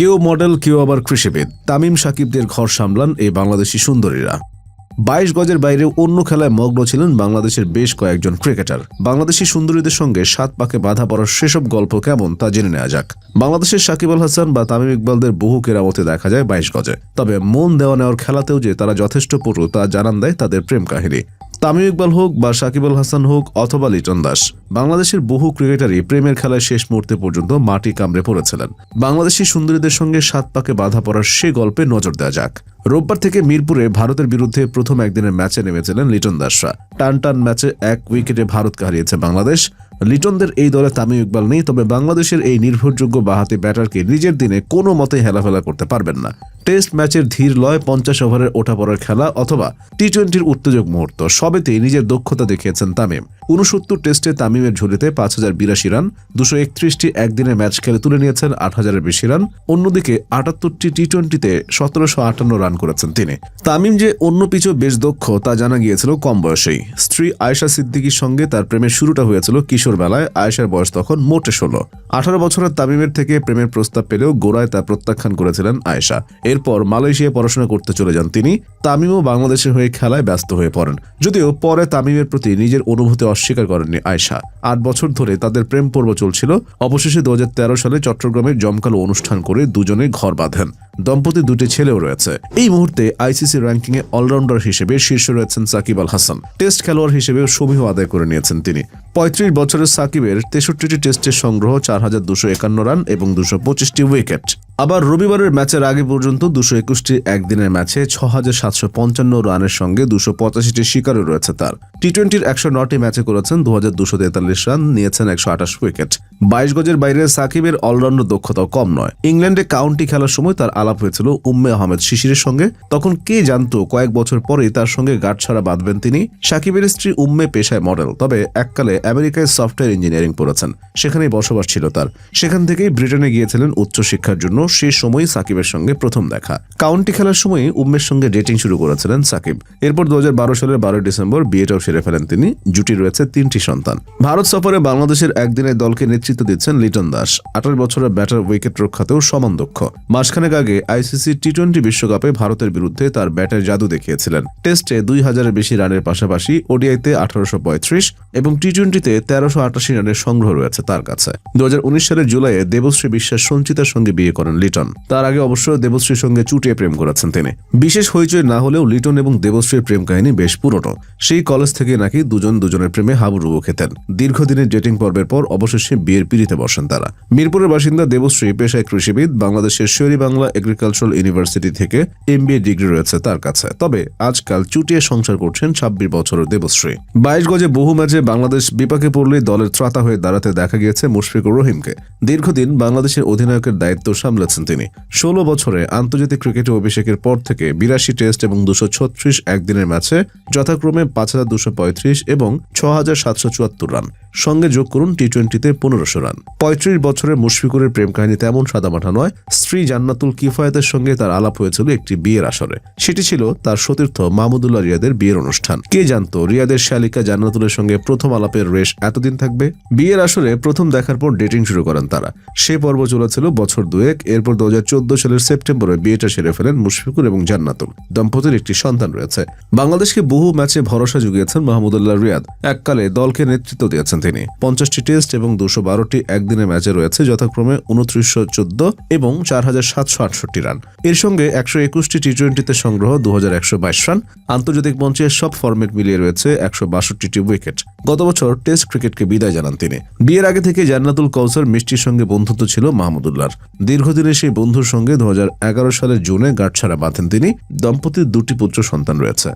কেউ মডেল, কেউ আবার কৃষিবিদ। তামিম সাকিবদের ঘর সামলান এই বাংলাদেশি সুন্দরীরা। বাইশ গজের বাইরে অন্য খেলায় মগ্ন ছিলেন বাংলাদেশের বেশ কয়েকজন ক্রিকেটার। বাংলাদেশি সুন্দরীদের সঙ্গে সাত পাকে বাধা পড়ার সেসব গল্প কেমন তা জেনে নেওয়া যাক। বাংলাদেশের সাকিব আল হাসান বা তামিম ইকবালদের বহু কেরামতে দেখা যায় বাইশ গজে। তবে মন দেওয়া নেওয়ার খেলাতেও যে তারা যথেষ্ট পটু তা জানান দেয় তাদের প্রেম কাহিনী। তামিম ইকবাল হোক বা সাকিব আল হাসান হোক অথবা লিটন দাস, বাংলাদেশের বহু ক্রিকেটারই প্রেমের খেলায় শেষ মুহূর্তে পর্যন্ত মাটি কামড়ে পড়েছিলেন। বাংলাদেশি সুন্দরীদের সঙ্গে সাত পাকে বাধা পড়ার সে গল্পে নজর দেওয়া যাক। রোববার থেকে মিরপুরে ভারতের বিরুদ্ধে প্রথম একদিনের ম্যাচে নেমেছিলেন লিটন দাসরা। টান টান ম্যাচে এক উইকেটে ভারতকে হারিয়েছে বাংলাদেশ। লিটনদের এই দলে তামিম ইকবাল নেই, তবে বাংলাদেশের এই নির্ভরযোগ্য বাহাতি ব্যাটারকে নিজের দিনে কোনো মতে হেলাফেলা করতে পারবেন না। টেস্ট ম্যাচের ধীর লয়, পঞ্চাশ ওভারের ওঠা পড়ার খেলা অথবা টি টোয়েন্টির উত্তেজক মুহূর্ত, সবেতেই নিজের দক্ষতা দেখিয়েছেন তামিম। উনসত্তর টেস্টে তামিমের ঝুলিতে পাঁচ হাজার বিরাশি রান, দুশো একত্রিশটি একদিনের ম্যাচ খেলে তুলে নিয়েছেন আট হাজারের বেশি রান, অন্যদিকে আটাত্তরটি টি টোয়েন্টিতে সতেরোশো আটান্ন রান করেছেন তিনি। তামিম যে অন্য পিছু বেশ দক্ষ, তা জানা গিয়েছিল কম বয়সেই। স্ত্রী আয়েশা সিদ্দিকীর সঙ্গে তার প্রেমের শুরুটা হয়েছিল কিশোর বেলায় আয়েশার বয়স তখন মোটে ষোলো। আঠারো বছরের তামিমের থেকে প্রেমের প্রস্তাব পেলেও গোড়ায় তা প্রত্যাখ্যান করেছিলেন আয়েশা। এরপর মালয়েশিয়ায় পড়াশোনা করতে চলে যান তিনি। তামিমও বাংলাদেশের হয়ে খেলায় ব্যস্ত হয়ে পড়েন। যদিও পরে তামিমের প্রতি নিজের অনুভূতি অস্বীকার করেননি আয়েশা। আট বছর ধরে তাদের প্রেম পর্ব চলছিল। অবশেষে দু হাজার তেরো সালে চট্টগ্রামে জমকালো অনুষ্ঠান করে দুজনে ঘর বাঁধেন। দম্পতি দুটি ছেলেও রয়েছে। এই মুহূর্তে আইসিসি র্যাঙ্কিং এ অলরাউন্ডার হিসেবে শীর্ষে রয়েছেন সাকিব আল হাসান। টেস্ট খেলোয়াড় হিসেবেও সমীহ আদায় করে নিয়েছেন তিনি। পঁয়ত্রিশ বছরের সাকিবের তেষট্টিটি টেস্টের সংগ্রহ, চার হাজার দুশো একান্ন রান এবং দুশো পঁচিশটি উইকেট আবার রবিবারের ম্যাচের আগে পর্যন্ত দুশো একুশটি একদিনের ম্যাচে ছ হাজার সাতশো পঞ্চান্ন রানের সঙ্গে দুশো পঁচাশিটি শিকারও রয়েছে তার। টি টোয়েন্টির একশো নটি ম্যাচে করেছেন দু হাজার দুশো তেতাল্লিশ রান, নিয়েছেন একশো আঠাশ উইকেট। বাইশ গজের বাইরে সাকিবের অলরাউন্ডার দক্ষতাও কম নয়। ইংল্যান্ডে কাউন্টি খেলার সময় তার আলাপ হয়েছিল উম্মে আহমেদ শিশিরের সঙ্গে। তখন কে জানতো কয়েক বছর পরেই তার সঙ্গে গাঠ ছাড়া বাঁধবেন তিনি? সাকিবের স্ত্রী উম্মে পেশায় মডেল, তবে এককালে আমেরিকায় সফটওয়্যার ইঞ্জিনিয়ারিং পড়েছেন। সেখানেই বসবাস ছিল তার। সেখান থেকেই ব্রিটেনে গিয়েছিলেন উচ্চশিক্ষার জন্য। সেই সময় সাকিবের সঙ্গে প্রথম দেখা। কাউন্টি খেলার সময় উম্মের সঙ্গে ডেটিং শুরু করেছিলেন সাকিব। এরপর দু সালের বারোই ডিসেম্বর বিয়েটাও সেরে ফেলেন তিনি। জুটি রয়েছে তিনটি সন্তান। ভারত সফরে বাংলাদেশের একদিনের দলকে নেতৃত্ব দিচ্ছেন লিটন দাস। আঠাশ বছরের ব্যাটার উইকেট রক্ষাতেও সমান দক্ষ। মাসখানেক আগে আইসিসি টি টোয়েন্টি বিশ্বকাপে ভারতের বিরুদ্ধে তার ব্যাটের জাদু দেখিয়েছিলেন। টেস্টে দুই হাজারের বেশি রানের পাশাপাশি ওডিআইতে আঠারোশো পঁয়ত্রিশ এবং টি টোয়েন্টিতে তেরোশো আটাশি রানের সংগ্রহ রয়েছে তার কাছে। দু হাজার উনিশ সালের জুলাইয়ে দেবশ্রী বিশ্বাস সঞ্চিতার সঙ্গে বিয়ে করেন লিটন। তার আগে অবশ্য দেবশ্রীর সঙ্গে চুটিয়ে প্রেম করেছেন তিনি। বিশেষ হইচই না হলেও লিটন এবং দেবশ্রীর প্রেম কাহিনী বেশ পুরনো। সেই কলেজ থেকে নাকি দুজন দুজনের প্রেমে হাবুডুবু খেতেন। দীর্ঘদিনের ডেটিং পর্বের পর অবশেষে বিয়ের পিড়িতে বসেন তারা। মিরপুরের বাসিন্দা দেবশ্রী পেশায় কৃষিবিদ, বাংলাদেশের শেরি বাংলা এগ্রিকালচারাল ইউনিভার্সিটি থেকে এমবিএ ডিগ্রি রয়েছে তার কাছে। তবে আজকাল চুটিয়ে সংসার করছেন ছাব্বিশ বছরের দেবশ্রী। বাইশ গজে বহু ম্যাচে বাংলাদেশ বিপাকে পড়লে দলের ত্রাতা হয়ে দাঁড়াতে দেখা গিয়েছে মুশফিকুর রহিমকে। দীর্ঘদিন বাংলাদেশের অধিনায়কের দায়িত্ব সামলেছেন তিনি। ষোলো বছরে আন্তর্জাতিক ক্রিকেটে অভিষেকের পর থেকে বিরাশি টেস্ট এবং দুশো ছত্রিশ একদিনের ম্যাচে যথাক্রমে পাঁচ হাজার দুশো পঁয়ত্রিশ এবং ছ সাতশো চুয়াত্তর রান। সঙ্গে যোগ করুন টি টোয়েন্টিতে পনেরোশো রান। পঁয়ত্রিশ বছরের মুশফিকুরের প্রেম কাহিনী তেমন সাদামাঠা নয়, স্ত্রী জান্নাতুল কিফায়েতের সঙ্গে তার আলাপ হয়েছিল একটি বিয়ের আসরে। সেটি ছিল তার সতীর্থ মাহমুদুল্লাহ রিয়াদের বিয়ের অনুষ্ঠান। কে জানতো রিয়াদের শালিকা জান্নাতুলের সঙ্গে প্রথম আলাপের রেশ এতদিন থাকবে? বিয়ের আসরে প্রথম দেখার পর ডেটিং শুরু করেন তারা। সে পর্ব চলেছিল বছর দুয়েক, এরপর দু হাজার চোদ্দ সালের সেপ্টেম্বরে বিয়েটা সেরে ফেলেন মুশফিকুর এবং জান্নাতুল। দম্পতির একটি সন্তান রয়েছে। বাংলাদেশকে বহু ম্যাচে ভরসা জুগিয়েছেন মাহমুদুল্লাহ রিয়াদ। এককালে দলকে নেতৃত্ব দিয়েছেন তিনি। পঞ্চাশটি টেস্ট এবং দুশো বারোটি একদিনের ম্যাচে রয়েছে, যথাক্রমে উনত্রিশশো চোদ্দ এবং চার হাজার সাতশো আটষট্টি রান। এর সঙ্গে একশো একুশটি টি টোয়েন্টিতে সংগ্রহ দু একশো বাইশ রান। আন্তর্জাতিক মঞ্চে সব ফরম্যাট মিলিয়ে রয়েছে একশো বাষট্টিটি উইকেট। গত বছর টেস্ট ক্রিকেটকে বিদায় জানান তিনি। বিয়ের আগে থেকে জান্নাতুল কৌসার মিষ্টির সঙ্গে বন্ধুত্ব ছিল মাহমুদুল্লাহর। দীর্ঘদিনের সেই বন্ধুর সঙ্গে দু হাজার এগারো সালের জুনে গাঁটছাড়া বাঁধেন তিনি। দম্পতির দুটি পুত্র সন্তান রয়েছে।